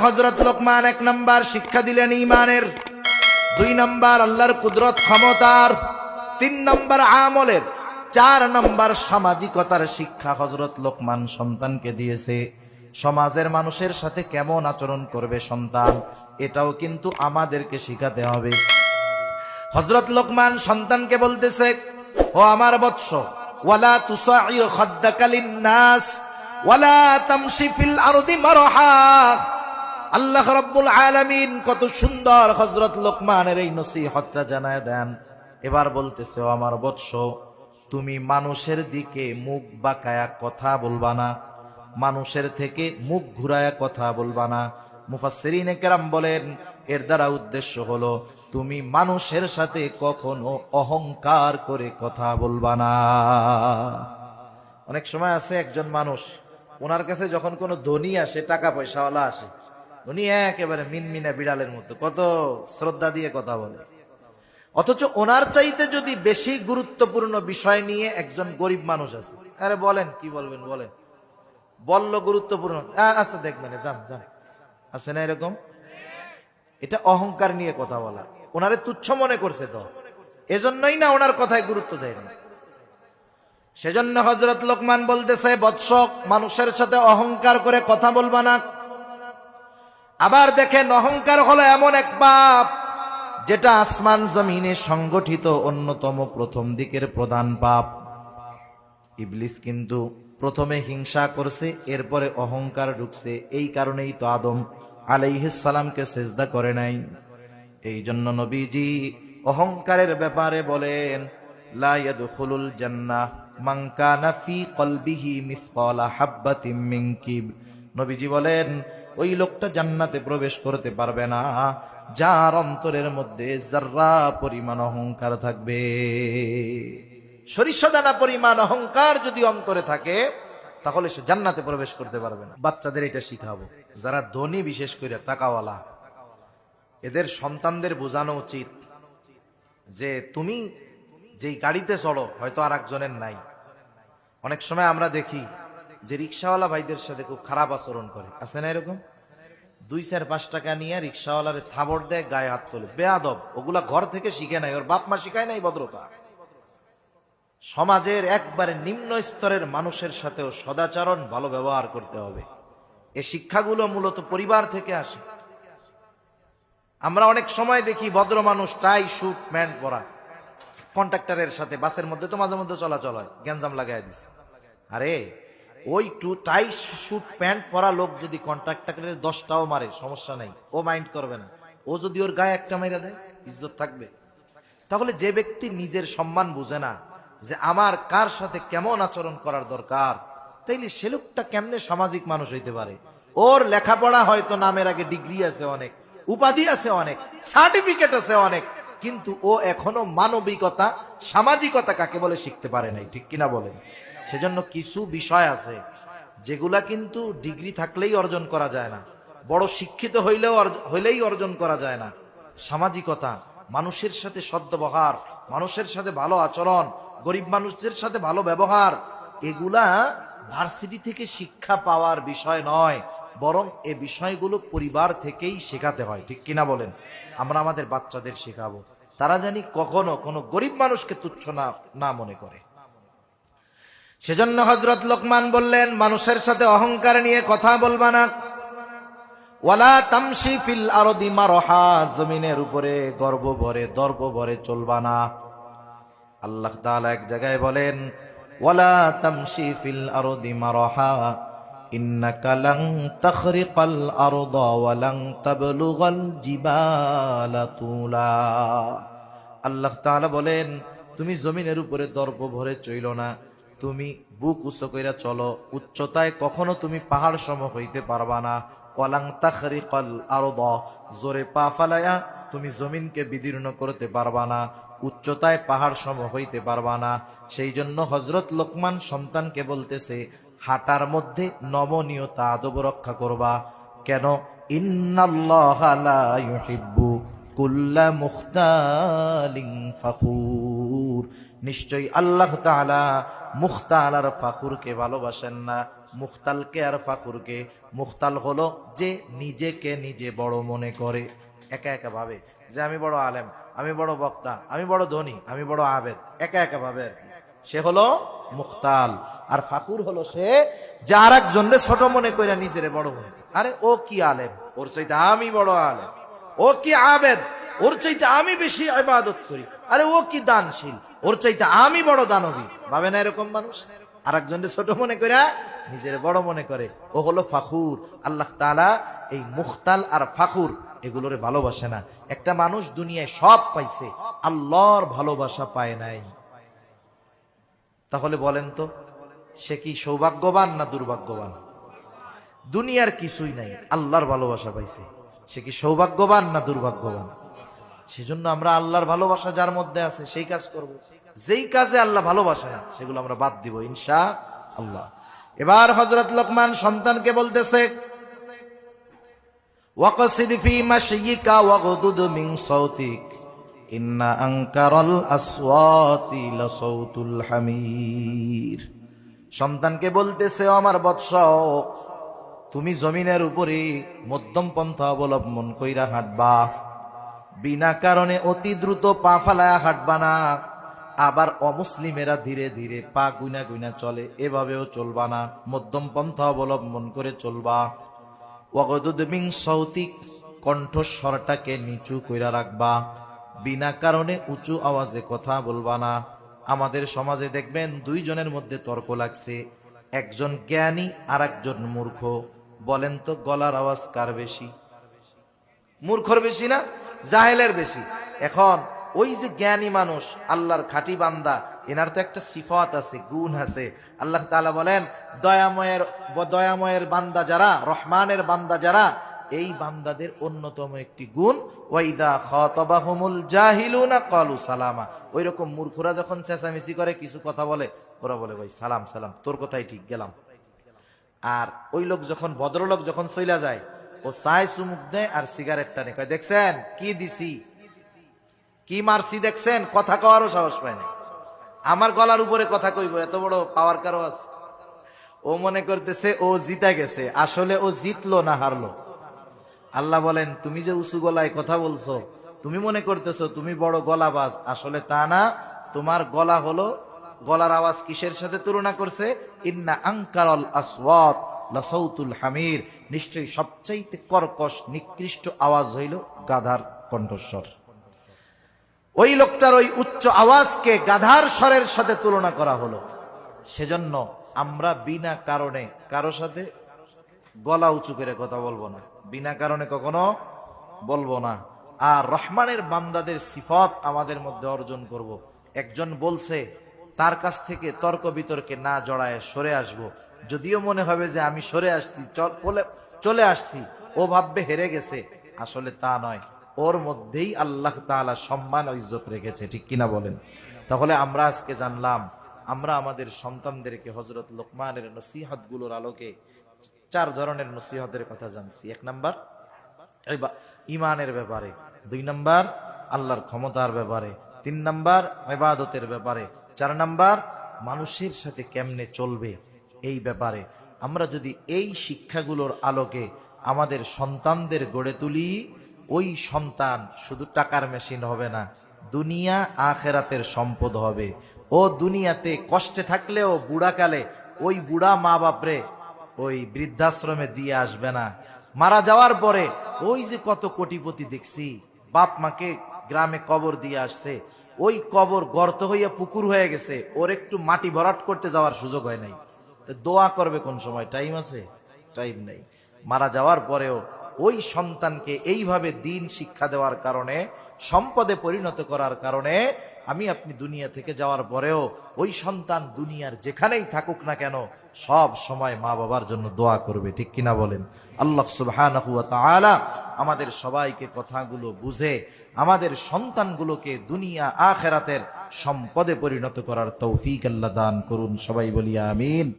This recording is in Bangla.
হজরত লোকমান এক নাম্বার শিক্ষা দিলেন ইমানের দুই নাম্বার আল্লাহর কুদরত ক্ষমতার। তিন নাম্বার আমলের। চার নাম্বার সামাজিকতার শিক্ষা হজরত লোকমান সন্তানকে দিয়েছে। সমাজের মানুষের সাথে কেমন আচরণ করবে সন্তান, এটাও কিন্তু আমাদেরকে শিখাতে হবে। হজরত লোকমান সন্তানকে বলতেছে, ও আমার বৎস, ওয়ালা তুসাইর খাদ্দাকালিন নাস ওয়ালা তামশি ফিল আরদি মারহা আল্লাহ রাব্বুল আলামিন কত সুন্দর হযরত লোকমানের এই নসিহতটা জানায় দেন। এবার বলতেছে আমার বৎস, তুমি মানুষের দিকে মুখ বাঁকায়া কথা বলবা না। মানুষের থেকে মুখ ঘুরায়া কথা বলবা না। মুফাসসিরিনে কেরাম বলেন, এর দ্বারা উদ্দেশ্য হলো, তুমি মানুষের সাথে কখনো অহংকার করে কথা বলবা না। অনেক সময় আছে একজন মানুষ, ওনার কাছে যখন কোনো ধনী আসে, টাকা পয়সাওয়ালা আসে উনি একেবারে মিনমিনা বিড়ালের মতো, কত শ্রদ্ধা দিয়ে কথা বলে। অথচ ওনার চাইতে যদি বেশি গুরুত্বপূর্ণ বিষয় নিয়ে একজন গরিব মানুষ আছে, আরে বলেন, কি বলবেন, বলেন। বলল গুরুত্বপূর্ণ আচ্ছা দেখবেন যান যান। আছে না এরকম? এটা অহংকার নিয়ে কথা বলা। ওনারে তুচ্ছ মনে করছে তো। এজন্যই না ওনার কথায় গুরুত্ব দেয় না। সেজন্য হজরত লোকমান বলতেছে, বৎসক, মানুষের সাথে অহংকার করে কথা বলবা না। আবার দেখেন অহংকার হলো এমন এক পাপ, যেটা আসমান জমিনে সংগঠিত অন্যতম প্রথম দিকের প্রধান পাপ। ইবলিস কিন্তু প্রথমে হিংসা করছে, এরপরে অহংকার ঢুকছে এই কারণেই তো আদম আলাইহিসালামকে সেজদা করে নাই। এই জন্য নবীজি অহংকারের ব্যাপারে বলেন, লা ইয়াদখুলুল জান্নাহ মান কানা ফি কলবিহি মিসকালা হাববাতিম মিন কিব নবীজি বলেন ওই লোকটা জান্নাতে প্রবেশ করতে পারবে না। যার অন্তরের মধ্যে জাররা পরিমাণ অহংকার থাকবে। সরিষাদানা পরিমাণ অহংকার যদি অন্তরে থাকে, তাহলে সে জান্নাতে প্রবেশ করতে পারবে না। বাচ্চাদের এটা শিখাবো। যারা ধনী, বিশেষ করে টাকাওয়ালা, এদের সন্তানদের বোঝানো উচিত যে তুমি যেই গাড়িতে চড়ো, হয়তো আর একজনের নাই। অনেক সময় আমরা দেখি যে রিক্সাওয়ালা ভাইদের সাথে খুব খারাপ আচরণ করে। আছে না এরকম? দুই চার পাঁচ টাকা নিয়ে রিক্সাওয়ালারে থাবড় দেয়, গায়ে হাত তোলে। বেয়াদব। ওগুলা ঘর থেকে শিখে নাই। ওর বাপ মা শিখায় নাই ভদ্রতা। সমাজের একবারে নিম্ন স্তরের মানুষের সাথেও সদাচরণ ভালো ব্যবহার করতে হবে। এ শিক্ষাগুলো মূলত পরিবার থেকে আসে। আমরা অনেক সময় দেখি ভদ্র মানুষ টাই শুট প্যান্ট পরা। কন্ট্রাক্টরের সাথে, বাসের মধ্যে তো মাঝে মধ্যে চলাচল হয়। গ্যাঞ্জাম লাগাই দিছে। আরে ওই টু টাই শুট প্যান্ট পরা লোক যদি কন্ট্রাক্টরের দশটাও মারে, সমস্যা নাই। ও মাইন্ড করবে না। ও যদি ওর গায়ে একটা মেরে দেয়, ইজ্জত থাকবে। তাহলে যে ব্যক্তি নিজের সম্মান বুঝে না, যে আমার কার সাথে কেমন আচরণ করার দরকার, তাইলে সে লোকটা কেমনে সামাজিক মানুষ হইতে পারে? ওর লেখাপড়া হয়তো নামের আগে ডিগ্রি আছে অনেক, উপাধি আছে অনেক সার্টিফিকেট আছে অনেক, কিন্তু ও এখনও মানবিকতা, সামাজিকতা কাকে বলে শিখতে পারে নাই, ঠিক কিনা বলেন? সেজন্য কিছু বিষয় আছে যেগুলা কিন্তু ডিগ্রি থাকলেই অর্জন করা যায় না। বড় শিক্ষিত হইলেও হইলেই অর্জন করা যায় না। সামাজিকতা, মানুষের সাথে সদ্ব্যবহার, মানুষের সাথে ভালো আচরণ, গরিব মানুষদের সাথে ভালো ব্যবহার, এগুলা ভার্সিটি থেকে শিক্ষা পাওয়ার বিষয় নয়, বরং এ বিষয়গুলো পরিবার থেকেই শেখাতে হয়। ঠিক কিনা বলেন? আমরা আমাদের বাচ্চাদের শেখাবো। তারা জানি কখনো কোনো গরিব মানুষকে তুচ্ছ না না মনে করে। সেজন্য হজরত লোকমান বললেন, মানুষের সাথে অহংকার নিয়ে কথা বলবা না। ওয়ালা তামশি ফিল আরদি মারহা, জমিনের উপরে গর্ব ভরে, দর্ব ভরে চলবা না। আল্লাহ তাআলা এক জায়গায় বলেন, ওয়ালা তামশি ফিল আরদি মারহা, ইন্নাকা লান তাখরিকাল আরদা ওয়া লান তাবলুগাল জিবালা তুলা। আল্লাহ তাআলা বলেন, তুমি জমিনের উপরে দর্প ভরে চইল না। তুমি বুক উচ্চ কইরা চলো, উচ্চতায় কখনো তুমি পাহাড় সম হইতে পারবা না। কলাং ওয়ালাং তাখরিকাল আরদা, জোরে পা ফালায়া তুমি জমিনকে বিদীর্ণ করতে পারবা না, উচ্চতায় পাহাড় সম হইতে পারবা না। সেই জন্য হজরত লোকমান সন্তানকে বলতেছে, হাঁটার মধ্যে নমনীয়তা, আদব রক্ষা করবা। কেন? ইন্নাল্লাহ কুল্লা মুখতালিন ফাখুর। নিশ্চয়ই আল্লাহ তাআলা মুখতাল আর ফাখুরকে ভালোবাসেন না। মুখতালকে আর ফাখুরকে। মুখতাল হলো যে নিজেকে নিজে বড় মনে করে। একা একা ভাবে যে আমি বড় আলেম, আমি বড় বক্তা, আমি বড় ধনী, আমি বড় আবেদ। একা একা ভাবে আর সে হলো মুখতাল। আর ফাকুর হলো সে যার একজনরে ছোট মনে করে নিজেরে বড় মনে আরে ও কি আলেম? ওর চাইতে আমি বড় আলেম। ও কি আবেদ? ওর চাইতে আমি বেশি ইবাদত করি। আরে ও কি দানশীল? ওর চাইতে আমি বড় দানবী। ভাবে না এরকম মানুষ? আর একজনরে ছোট মনে করে, নিজের বড় মনে করে। ও হলো ফাখুর। আল্লাহ তালা এই মুখতাল আর ফাখুর এগুলোরে ভালোবাসে না। একটা মানুষ দুনিয়ায় সব পাইছে, আল্লাহর ভালোবাসা পায় নাই। তাহলে বলেন তো, সে কি সৌভাগ্যবান না দুর্ভাগ্যবান? দুনিয়ার কিছুই নাই, আল্লাহর ভালোবাসা পাইছে। সে কি সৌভাগ্যবান না দুর্ভাগ্যবান? সেজন্য আমরা আল্লাহর ভালোবাসা যার মধ্যে আছে, সেই কাজ করব। যেই কাজে আল্লাহ ভালোবাসে না, সেগুলো আমরা বাদ দিব ইনশা আল্লাহ এবার হজরত লোকমান সন্তানকে বলতেছে সন্তানকে বলতেছে আমার বৎস তুমি জমিনের উপরে মধ্যম পন্থা অবলম্বন কইরা হাঁটবা। বিনা কারণে অতি দ্রুত পা ফালায়া হাঁটবা না। আবার অমুসলিমেরা ধীরে ধীরে পা গুইনা গুইনা চলে, এভাবেও চলবা না। মধ্যম পন্থা অবলম্বন করে চলবা। ওয়াগদুদ মিন সৌতিক কণ্ঠস্বরটাকে নিচু কইরা রাখবা। বিনা কারণে উঁচু আওয়াজে কথা বলবা না। আমাদের সমাজে দেখবেন দুইজনের মধ্যে তর্ক লাগছে। একজন জ্ঞানী আর একজন মূর্খ। বলেন তো গলার আওয়াজ কার বেশি? মূর্খর বেশি না? জাহেলের বেশি। এখন ওই যে জ্ঞানী মানুষ, আল্লাহর খাঁটি বান্দা, এনার তো একটা সিফাত আছে, গুণ আছে। আল্লাহ তালা বলেন, দয়াময়ের দয়াময়ের বান্দা যারা, রহমানের বান্দা যারা, এই বান্দাদের অন্যতম একটি গুণ, ওয়াইদা খাতাবাহুমুল জাহিলুনা কলু সালামা। ওই রকম মূর্খরা যখন চেঁচামেচি করে, কিছু কথা বলে, ওরা বলে, ভাই, সালাম সালাম, তোর কথাই ঠিক, গেলাম। আর ওই লোক যখন, ভদ্রলোক যখন চইলা যায় ও চায় চুমুক দেয় আর সিগারেট টানে। কয়, দেখছেন? কি দিছি? কি মারছি দেখছেন? কথা কওয়ারও সাহস পায় না আমার গলার উপরে কথা কইব, এত বড় পাওয়ার কারও আছে? ও মনে করতেছে, ও জিতা গেছে। আসলে ও জিতলো না হারলো। আল্লাহ বলেন, তুমি যে উঁচু গলায় কথা বলছো, তুমি মনে করতেছো তুমি বড় গলা গলাবাজ। আসলে তা না, তোমার গলা হলো, গলার আওয়াজ কিসের সাথে তুলনা করছে? ইন্না আঙ্কারল আসওয়াত। লাসাউতুল হামির, নিশ্চয়ই সবচাইতে কর্কশ, নিকৃষ্ট আওয়াজ হইল গাধার কণ্ঠস্বর ওই লোকটার ওই উচ্চ আওয়াজকে গাধার স্বরের সাথে তুলনা করা হলো সেজন্য আমরা বিনা কারণে কারও সাথে গলা উঁচু করে কথা বলব না বিনা কারণে কখনো বলব না আর রহমানের বান্দাদের সিফত আমাদের মধ্যে অর্জন করব। একজন বলছে, তার কাছ থেকে তর্ক বিতর্কে না জড়ায় সরে আসব। যদিও মনে হবে যে আমি সরে আসছি, চল- আসছি, ও ভাববে হেরে গেছে। আসলে তা নয়। ওর মধ্যেই আল্লাহ তাআলা সম্মান ও ইজ্জত রেখেছে, ঠিক কিনা বলেন? তাহলে আমরা আজকে জানলাম, আমরা আমাদের সন্তানদেরকে হজরত লোকমানের নসিহতগুলোর আলোকে চার ধরনের নসিহতের কথা জানছি। এক নাম্বার ইমানের ব্যাপারে। দুই নাম্বার, আল্লাহর ক্ষমতার ব্যাপারে। তিন নাম্বার, ইবাদতের ব্যাপারে। চার নাম্বার, মানুষের সাথে কেমনে চলবে? এই ব্যাপারে। আমরা যদি এই শিক্ষাগুলোর আলোকে আমাদের সন্তানদের গড়ে তুলি, ওই সন্তান শুধু টাকার মেশিন হবে না, দুনিয়া আখেরাতের সম্পদ হবে। ও দুনিয়াতে কষ্টে থাকলেও বুড়াকালে ওই বুড়া মা বাপরে ওই বৃদ্ধাশ্রমে দিয়ে আসবে না। মারা যাওয়ার পরে ওই যে কত কোটিপতি দেখছি, বাপ মাকে গ্রামে কবর দিয়ে আসছে, ওই কবর গর্ত হইয়া পুকুর হয়ে গেছে, ওর একটু মাটি ভরাট করতে যাওয়ার সুযোগ হয় নাই। দোয়া করবে কোন সময়? টাইম আছে? টাইম নেই। মারা যাওয়ার পরেও ওই সন্তানকে এইভাবে দিন শিক্ষা দেওয়ার কারণে, সম্পদে পরিণত করার কারণে আমি আপনি দুনিয়া থেকে যাওয়ার পরেও ওই সন্তান দুনিয়ার যেখানেই থাকুক না কেন, সব সময় মা বাবার জন্য দোয়া করবে। ঠিক কিনা বলেন? আল্লাহ সুবহানাহু ওয়া আমাদের সবাইকে কথাগুলো বুঝে, আমাদের সন্তানগুলোকে দুনিয়া আখেরাতের সম্পদে পরিণত করার তৌফিক আল্লাহ দান করুন। সবাই বলি আমিন।